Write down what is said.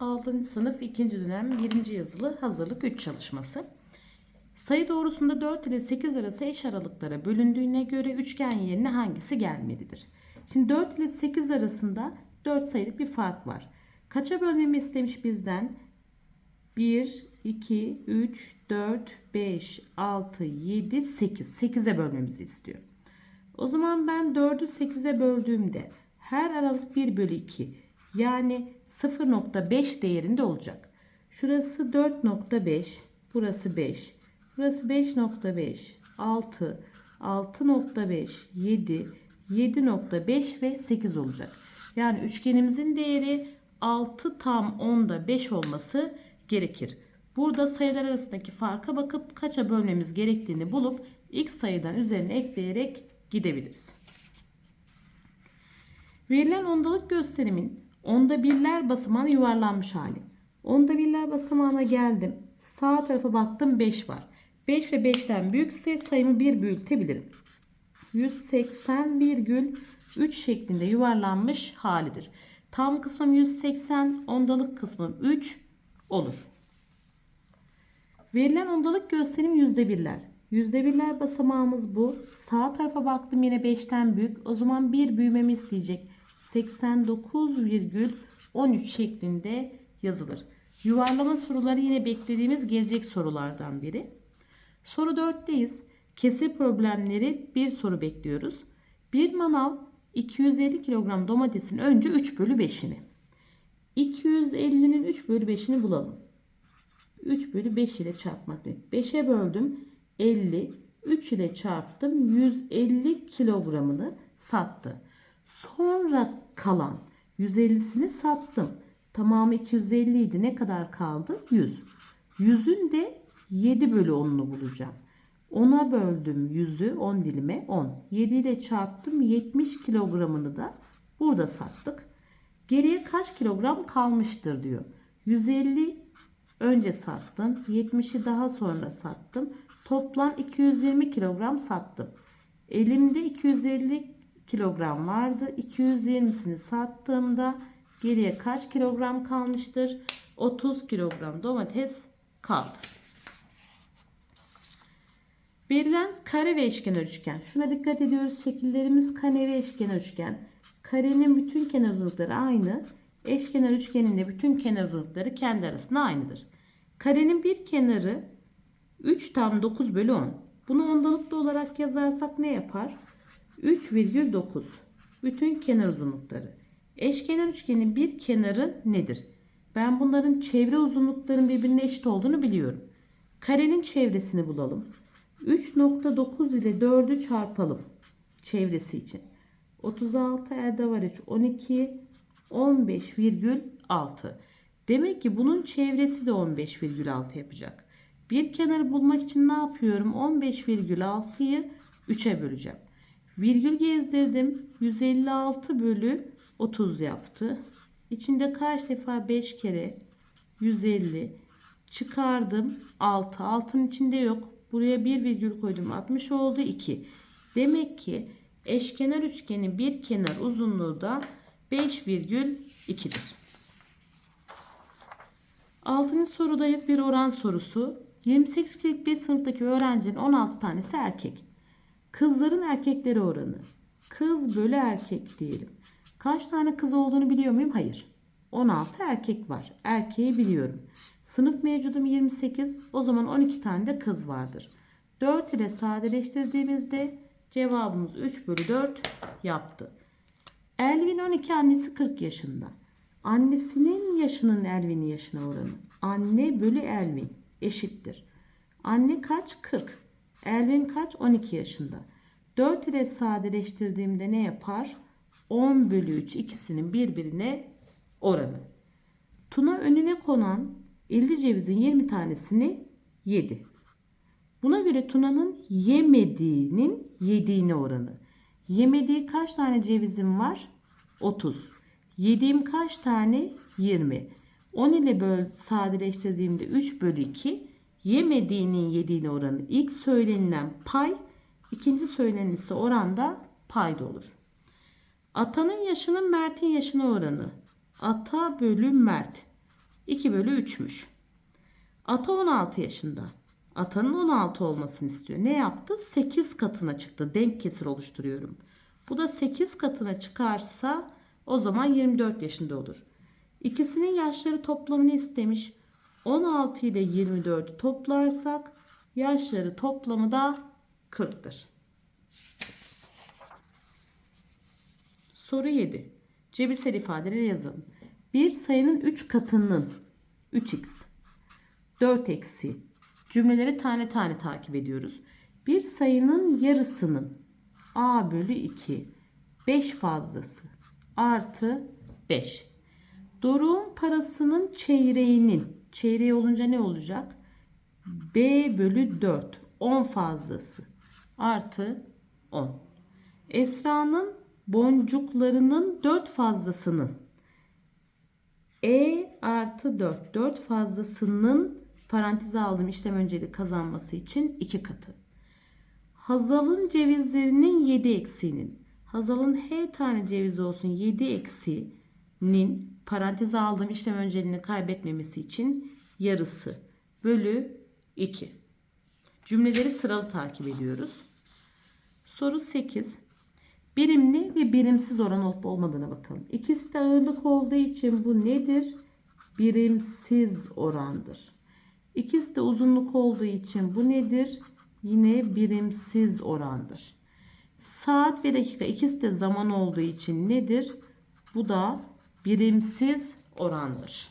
6. sınıf 2. dönem 1. yazılı hazırlık 3 çalışması. Sayı doğrusunda 4 ile 8 arası eş aralıklara bölündüğüne göre üçgen yerine hangisi gelmelidir? Şimdi 4 ile 8 arasında 4 sayılık bir fark var. Kaça bölmemi istemiş bizden? 1, 2, 3, 4, 5, 6, 7, 8. 8'e bölmemizi istiyor. O zaman ben 4'ü 8'e böldüğümde her aralık 1 bölü 2 yani 0.5 değerinde olacak. Şurası 4.5, burası 5, burası 5.5, 6, 6.5, 7, 7.5 ve 8 olacak. Yani üçgenimizin değeri 6 tam 10'da 5 olması gerekir. Burada sayılar arasındaki farka bakıp kaça bölmemiz gerektiğini bulup x sayıdan üzerine ekleyerek gidebiliriz. Verilen ondalık gösterimin onda birler basamağına yuvarlanmış hali. Onda birler basamağına geldim. Sağ tarafa baktım 5 var. 5 ve 5'ten büyükse sayımı 1 büyütebilirim. 180,3 şeklinde yuvarlanmış halidir. Tam kısmım 180, ondalık kısmım 3 olur. Verilen ondalık gösterim yüzde birler. Yüzde birler basamağımız bu. Sağ tarafa baktım yine 5'ten büyük. O zaman bir büyümemi isteyecek. 89,13 şeklinde yazılır. Yuvarlama soruları yine beklediğimiz gelecek sorulardan biri. Soru 4'teyiz. Kesir problemleri bir soru bekliyoruz. Bir manav 250 kilogram domatesin önce 3 bölü 5'ini. 250'nin 3 bölü 5'ini bulalım. 3 bölü 5 ile çarpmak. 5'e böldüm 50. 3 ile çarptım 150 kilogramını sattı. Sonra kalan 150'sini sattım. Tamamı 250 idi. Ne kadar kaldı? 100. 100'ün de 7 bölü 10'unu bulacağım. 10'a böldüm 100'ü 10 dilime 10. 7 ile çarptım 70 kilogramını da burada sattık. Geriye kaç kilogram kalmıştır diyor. 150 önce sattım. 70'i daha sonra sattım. Toplam 220 kilogram sattım. Elimde 250 kilogram vardı. 220'sini sattığımda geriye kaç kilogram kalmıştır? 30 kilogram domates kaldı. Verilen kare ve eşkenar üçgen. Şuna dikkat ediyoruz. Şekillerimiz kare ve eşkenar üçgen. Karenin bütün kenar uzunlukları aynı. Eşkenar üçgenin de bütün kenar uzunlukları kendi arasında aynıdır. Karenin bir kenarı 3 tam 9 bölü 10. Bunu ondalıklı olarak yazarsak ne yapar? 3,9. Bütün kenar uzunlukları. Eşkenar üçgenin bir kenarı nedir? Ben bunların çevre uzunluklarının birbirine eşit olduğunu biliyorum. Karenin çevresini bulalım. 3.9 ile 4'ü çarpalım. Çevresi için. 36 elde var 3 12 15,6. Demek ki bunun çevresi de 15,6 yapacak. Bir kenarı bulmak için ne yapıyorum? 15,6'yı 3'e böleceğim. Virgül gezdirdim. 156 bölü 30 yaptı. İçinde kaç defa 5 kere 150 çıkardım 6. 6'nın içinde yok. Buraya bir virgül koydum 60 oldu 2. Demek ki eşkenar üçgenin bir kenar uzunluğu da 5,2'dir. Altıncı sorudayız bir oran sorusu. 28 kişilik bir sınıftaki öğrencinin 16 tanesi erkek. Kızların erkekleri oranı. Kız bölü erkek diyelim. Kaç tane kız olduğunu biliyor muyum? Hayır. 16 erkek var. Erkeği biliyorum. Sınıf mevcudum 28. O zaman 12 tane de kız vardır. 4 ile sadeleştirdiğimizde cevabımız 3 bölü 4 yaptı. Elvin 12 annesi 40 yaşında. Annesinin yaşının Elvin'in yaşına oranı. Anne bölü Elvin eşittir. Anne kaç? 40. Elvin kaç? 12 yaşında. 4 ile sadeleştirdiğimde ne yapar? 10 bölü 3 ikisinin birbirine oranı. Tuna önüne konan 50 cevizin 20 tanesini yedi. Buna göre Tuna'nın yemediğinin yediğine oranı. Yemediği kaç tane cevizim var? 30. Yediğim kaç tane? 20. 10 ile böl sadeleştirdiğimde 3 bölü 2. Yemediğinin yediğine oranı. İlk söylenilen pay, ikinci söylenilen ise oranda payda olur. Atanın yaşının Mert'in yaşına oranı. Ata bölü Mert. 2 bölü 3'müş. Ata 16 yaşında. Atanın 16 olmasını istiyor. Ne yaptı? 8 katına çıktı. Denk kesir oluşturuyorum. Bu da 8 katına çıkarsa o zaman 24 yaşında olur. İkisinin yaşları toplamını istemiş. 16 ile 24'ü toplarsak yaşları toplamı da 40'tır. Soru 7. Cebirsel ifadeleri yazalım. Bir sayının 3 katının 3x 4 eksi cümleleri tane tane takip ediyoruz. Bir sayının yarısının a bölü 2 5 fazlası artı 5. Doruk'un parasının çeyreğinin çeyreği olunca ne olacak? b bölü 4 10 fazlası artı 10. Esra'nın boncuklarının 4 fazlasının e artı 4 4 fazlasının paranteze aldığım işlem önceliği kazanması için 2 katı. Hazal'ın cevizlerinin 7 eksiğinin Hazal'ın h tane cevizi olsun 7 eksiğinin paranteze aldığım işlem önceliğini kaybetmemesi için yarısı bölü 2. Cümleleri sıralı takip ediyoruz. Soru 8. Birimli ve birimsiz oran olup olmadığına bakalım. İkisi de ağırlık olduğu için bu nedir? Birimsiz orandır. İkisi de uzunluk olduğu için bu nedir? Yine birimsiz orandır. Saat ve dakika ikisi de zaman olduğu için nedir? Bu da birimsiz orandır.